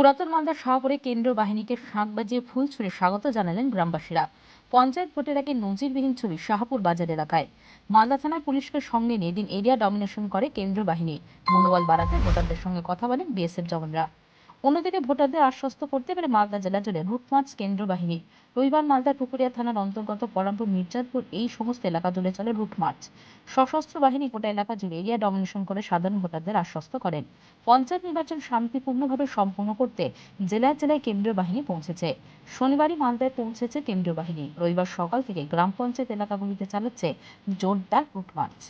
পুরাতন মালদার শাহপুরে কেন্দ্রীয় বাহিনীকে শাঁখ বাজিয়ে ফুল ছুঁড়ে স্বাগত জানালেন গ্রামবাসীরা। পঞ্চায়েত ভোটের আগে নজিরবিহীন ছবি শাহপুর বাজার এলাকায়। মালদা থানার পুলিশকে সঙ্গে নিয়ে দিন এরিয়া ডমিনেশন করে কেন্দ্রীয় বাহিনী। মনোবল বাড়াতে ভোটারদের সঙ্গে কথা বলেন বিএসএফ জওয়ানরা। অন্যদিকে ভোটারদের আশ্বস্ত করতে পেরে মালদা জেলা জুড়ে রুট মার্চ কেন্দ্র বাহিনী। রবিবার মালদার পুকুরিয়া থানার অন্তর্গত পরামপুর মির্জাদপুর এই সমস্ত এলাকা জুড়ে চলে রুট মার্চ সশস্ত্র বাহিনী গোটা এলাকা জুড়ে এরিয়া ডমিনেশন করে সাধারণ ভোটারদের আশ্বস্ত করেন। পঞ্চায়েত নির্বাচন শান্তিপূর্ণভাবে সম্পন্ন করতে জেলায় জেলায় কেন্দ্রীয় বাহিনী পৌঁছেছে। শনিবারই মালদায় পৌঁছেছে কেন্দ্রীয় বাহিনী। রবিবার সকাল থেকে গ্রাম পঞ্চায়েত এলাকাগুলিতে চালাচ্ছে জোরদার রুট মার্চ